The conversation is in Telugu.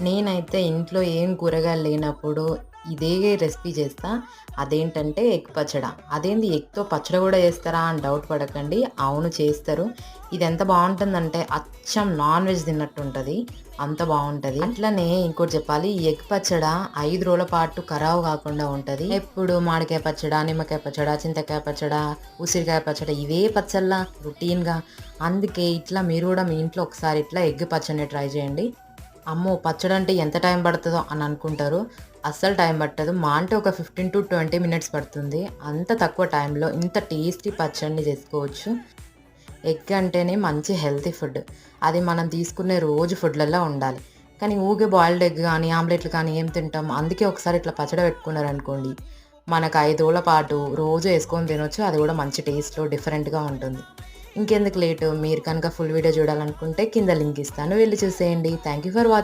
నేనైతే ఇంట్లో ఏం కూరగాయలు లేనప్పుడు ఇదే రెసిపీ చేస్తా. అదేంటంటే ఎగ్ పచ్చడ. అదేంది ఎగ్తో పచ్చడి కూడా చేస్తారా అని డౌట్ పడకండి. అవును చేస్తారు. ఇది ఎంత బాగుంటుందంటే అచ్చం నాన్ వెజ్ తిన్నట్టు ఉంటుంది అంత బాగుంటుంది. అట్లనే ఇంకోటి చెప్పాలి. ఎగ్ పచ్చడ ఐదు రోజుల పాటు ఖరాబ్ కాకుండా ఉంటుంది. ఎప్పుడు మామిడికాయ పచ్చడ నిమ్మకాయ పచ్చడ చింతకాయ పచ్చడ ఉసిరికాయ పచ్చడ ఇవే పచ్చళ్ళ రొటీన్గా. అందుకే ఇట్లా మీరు కూడా మీ ఇంట్లో ఒకసారి ఇట్లా ఎగ్ పచ్చడిని ట్రై చేయండి. అమ్మో పచ్చడి అంటే ఎంత టైం పడుతుందో అని అనుకుంటారు. అస్సలు టైం పట్టదు. మా అంటే ఒక ఫిఫ్టీన్ టు ట్వంటీ మినిట్స్ పడుతుంది. అంత తక్కువ టైంలో ఇంత టేస్టీ పచ్చడిని చేసుకోవచ్చు. ఎగ్ అంటేనే మంచి హెల్తీ ఫుడ్. అది మనం తీసుకునే రోజు ఫుడ్లలో ఉండాలి. కానీ ఊగే బాయిల్డ్ ఎగ్ కానీ ఆమ్లెట్లు కానీ ఏం తింటాం? అందుకే ఒకసారి ఇట్లా పచ్చడి పెట్టుకున్నారు అనుకోండి మనకు ఐదు పాటు రోజు వేసుకొని తినొచ్చు. అది కూడా మంచి టేస్ట్లో డిఫరెంట్గా ఉంటుంది. ఇంకెందుకు లేటు? మీరు కనుక ఫుల్ వీడియో చూడాలనుకుంటే కింద లింక్ ఇస్తాను. వెళ్ళి చూసేయండి. Thank you for watching.